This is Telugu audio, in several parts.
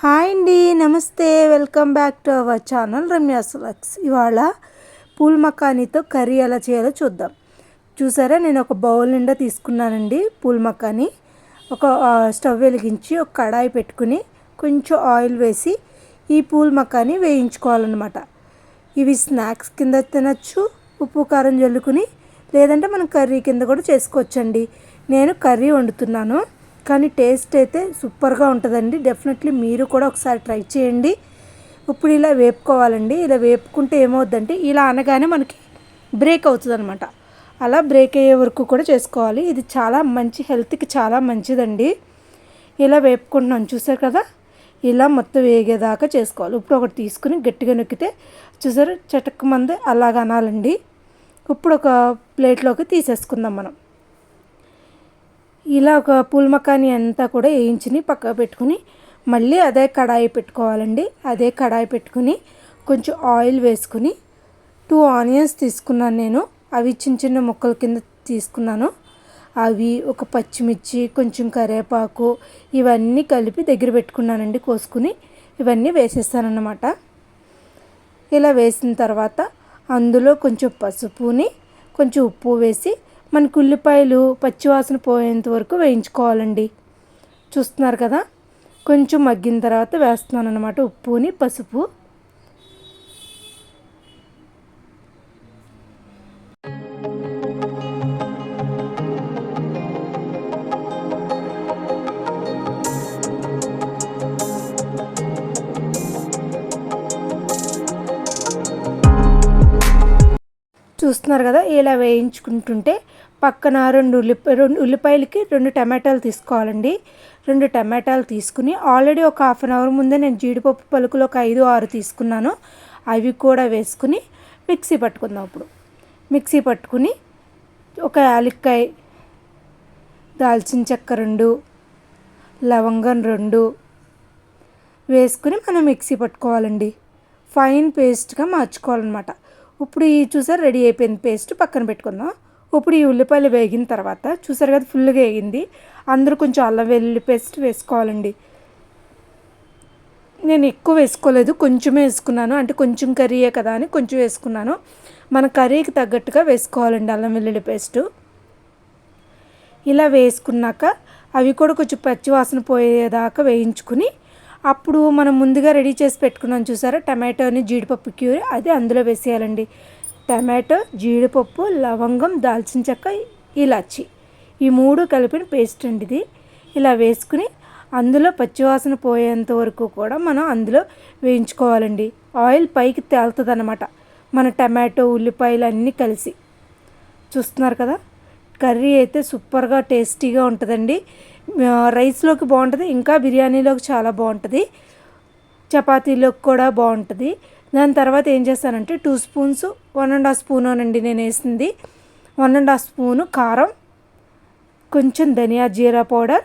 హాయ్ అండి నమస్తే. Welcome back to our channel Ramya సులక్స్ ఇవాళ పూల్ మకానీతో కర్రీ ఎలా చేయాలో చూద్దాం. చూసారా నేను ఒక బౌల్ నిండా తీసుకున్నానండి పూల్ మకానీ. ఒక స్టవ్ వెలిగించి ఒక కడాయి పెట్టుకుని కొంచెం ఆయిల్ వేసి ఈ పూల్ మకానీ వేయించుకోవాలన్నమాట. ఇవి స్నాక్స్ కింద తినచ్చు ఉప్పు కారం జల్లుకుని లేదంటే మనం కర్రీ కింద కూడా చేసుకోవచ్చండి. నేను కర్రీ వండుతున్నాను. కానీ టేస్ట్ అయితే సూపర్గా ఉంటుందండి. డెఫినెట్లీ మీరు కూడా ఒకసారి ట్రై చేయండి. ఇప్పుడు ఇలా వేపుకోవాలండి. ఇలా వేపుకుంటే ఏమవుద్దంటే ఇలా అనగానే మనకి బ్రేక్ అవుతుంది అనమాట అలా బ్రేక్ అయ్యే వరకు కూడా చేసుకోవాలి. ఇది చాలా మంచి హెల్త్కి చాలా మంచిదండి. ఇలా వేపుకుంటున్నాం. చూసారు కదా? ఇలా మొత్తం వేగేదాకా చేసుకోవాలి. ఇప్పుడు ఒకటి తీసుకుని గట్టిగా నొక్కితే చూసారు? చటక్ మంది అలాగ అనాలండి. ఇప్పుడు ఒక ప్లేట్లోకి తీసేసుకుందాం మనం. ఇలా ఒక పూల్ మకాని అంతా కూడా వేయించుని పక్కకు పెట్టుకుని మళ్ళీ అదే కడాయి పెట్టుకోవాలండి. అదే కడాయి పెట్టుకుని కొంచెం ఆయిల్ వేసుకుని టూ ఆనియన్స్ తీసుకున్నాను నేను. అవి చిన్న చిన్న ముక్కల కింద తీసుకున్నాను. అవి ఒక పచ్చిమిర్చి కొంచెం కరివేపాకు ఇవన్నీ కలిపి దగ్గర పెట్టుకున్నానండి కోసుకుని. ఇవన్నీ వేసేస్తానన్నమాట. ఇలా వేసిన తర్వాత అందులో కొంచెం పసుపుని కొంచెం ఉప్పు వేసి మనకి ఉల్లిపాయలు పచ్చివాసన పోయేంత వరకు వేయించుకోవాలండి. చూస్తున్నారు కదా? కొంచెం మగ్గిన తర్వాత వేస్తున్నాను అనమాట ఉప్పుని పసుపు. చూస్తున్నారు కదా ఇలా వేయించుకుంటుంటే పక్కన రెండు ఉల్లిపాయ రెండు ఉల్లిపాయలకి రెండు టమాటాలు తీసుకోవాలండి. రెండు టమాటాలు తీసుకుని ఆల్రెడీ ఒక హాఫ్ అన్ అవర్ ముందే నేను జీడిపప్పు పలుకులు ఒక ఐదు ఆరు తీసుకున్నాను. అవి కూడా వేసుకుని మిక్సీ పట్టుకుందాం ఇప్పుడు. మిక్సీ పట్టుకుని ఒక యాలక్కాయ దాల్చిన చెక్క రెండు లవంగం రెండు వేసుకుని మనం మిక్సీ పట్టుకోవాలండి. ఫైన్ పేస్ట్గా మార్చుకోవాలన్నమాట. ఇప్పుడు ఈ చూసారు రెడీ అయిపోయింది పేస్ట్ పక్కన పెట్టుకుందాం. ఇప్పుడు ఈ ఉల్లిపాయలు వేగిన తర్వాత చూసారు కదా ఫుల్గా వేగింది. అందరూ కొంచెం అల్లం వెల్లుల్లి పేస్ట్ వేసుకోవాలండి. నేను ఎక్కువ వేసుకోలేదు కొంచెమే వేసుకున్నాను. అంటే కొంచెం కర్రీయే కదా అని కొంచెం వేసుకున్నాను. మన కర్రీకి తగ్గట్టుగా వేసుకోవాలండి అల్లం వెల్లుల్లి పేస్టు. ఇలా వేసుకున్నాక అవి కూడా కొంచెం పచ్చివాసన పోయేదాకా వేయించుకుని అప్పుడు మనం ముందుగా రెడీ చేసి పెట్టుకున్నాం చూసారా? టమాటోని జీడిపప్పు క్యూరి అది అందులో వేసేయాలండి. టమాటో జీడిపప్పు లవంగం దాల్చిన చెక్క ఇలాచి. ఈ మూడు కలిపిన పేస్ట్ అండి ఇది. ఇలా వేసుకుని అందులో పచ్చివాసన పోయేంత వరకు కూడా మనం అందులో వేయించుకోవాలండి. ఆయిల్ పైకి తేలుతుంది అనమాట మన టమాటో ఉల్లిపాయలు అన్నీ కలిసి. చూస్తున్నారు కదా? కర్రీ అయితే సూపర్గా టేస్టీగా ఉంటుందండి. రైస్లోకి బాగుంటుంది ఇంకా బిర్యానీలోకి చాలా బాగుంటుంది చపాతీలోకి కూడా బాగుంటుంది. దాని తర్వాత ఏం చేస్తానంటే two spoons one and half spoon అనండి నేను వేసింది. వన్ అండ్ హాఫ్ స్పూను కారం కొంచెం ధనియా జీరా పౌడర్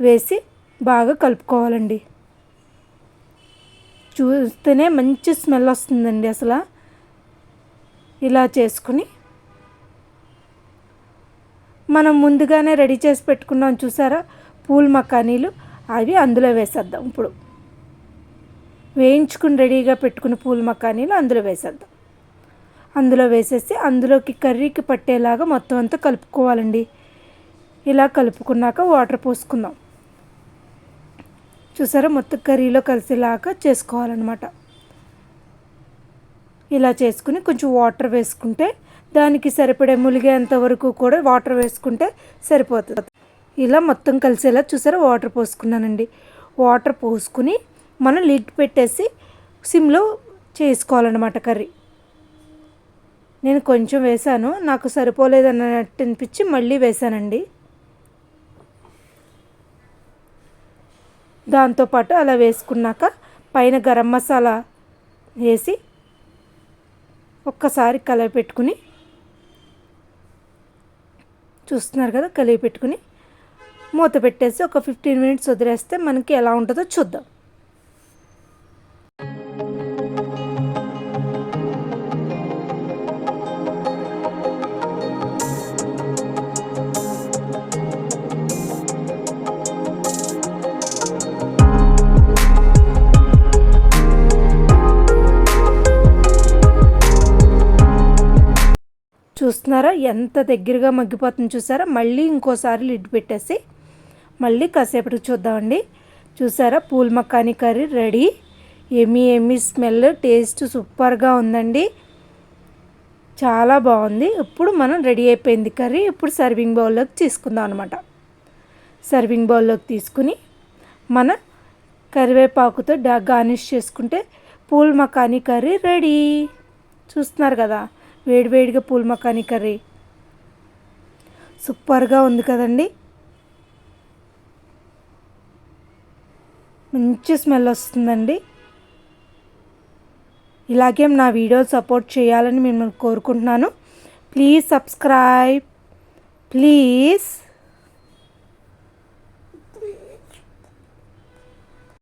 వేసి బాగా కలుపుకోవాలండి. చూస్తేనే మంచి స్మెల్ వస్తుందండి అసలు. ఇలా చేసుకుని మనం ముందుగానే రెడీ చేసి పెట్టుకున్నాం చూసారా? పూల్ మకానీలు. అవి అందులో వేసేద్దాం ఇప్పుడు. వేయించుకుని రెడీగా పెట్టుకున్న పూల మకానీలు అందులో వేసేద్దాం. అందులో వేసేసి అందులోకి కర్రీకి పట్టేలాగా మొత్తం అంతా కలుపుకోవాలండి. ఇలా కలుపుకున్నాక వాటర్ పోసుకుందాం. చూసారా? మొత్తం కర్రీలో కలిసేలాగా చేసుకోవాలన్నమాట. ఇలా చేసుకుని కొంచెం వాటర్ వేసుకుంటే దానికి సరిపడే ములిగేంత వరకు కూడా వాటర్ వేసుకుంటే సరిపోతుంది. ఇలా మొత్తం కలిసేలా చూసారా? వాటర్ పోసుకున్నానండి. వాటర్ పోసుకుని మనం లిడ్ పెట్టేసి సిమ్లో చేసుకోవాలన్నమాట కర్రీ. నేను కొంచెం వేసాను నాకు సరిపోలేదు అన్నట్టు అనిపించి మళ్ళీ వేసానండి దాంతోపాటు అలా వేసుకున్నాక పైన గరం మసాలా వేసి ఒక్కసారి కలిపి పెట్టుకుని చూస్తున్నారు కదా కలిపి పెట్టుకుని మూత పెట్టేసి ఒక ఫిఫ్టీన్ మినిట్స్ వదిలేస్తే మనకి ఎలా ఉంటుందో చూద్దాం. చూస్తున్నారా? ఎంత దగ్గరగా మగ్గిపోతుంది చూసారా? మళ్ళీ ఇంకోసారి లిడ్ పెట్టేసి మళ్ళీ కాసేపటికి చూద్దామండి. చూసారా? Phool makhani curry ready. ఏమి ఏమి స్మెల్ టేస్ట్ సూపర్గా ఉందండి. చాలా బాగుంది. ఇప్పుడు మనం రెడీ అయిపోయింది కర్రీ. ఇప్పుడు సర్వింగ్ బౌల్లోకి తీసుకుందాం అనమాట సర్వింగ్ బౌల్లోకి తీసుకుని మన కరివేపాకుతో డా గార్నిష్ చేసుకుంటే పూల్ మకానీ కర్రీ రెడీ. చూస్తున్నారు కదా? వేడివేడిగా పూల్ మకాని కర్రీ. సూపర్గా ఉంది కదండి. మంచి స్మెల్ వస్తుందండి. ఇలాగే నా వీడియో సపోర్ట్ చేయాలని మిమ్మల్ని కోరుకుంటున్నాను. Please subscribe. ప్లీజ్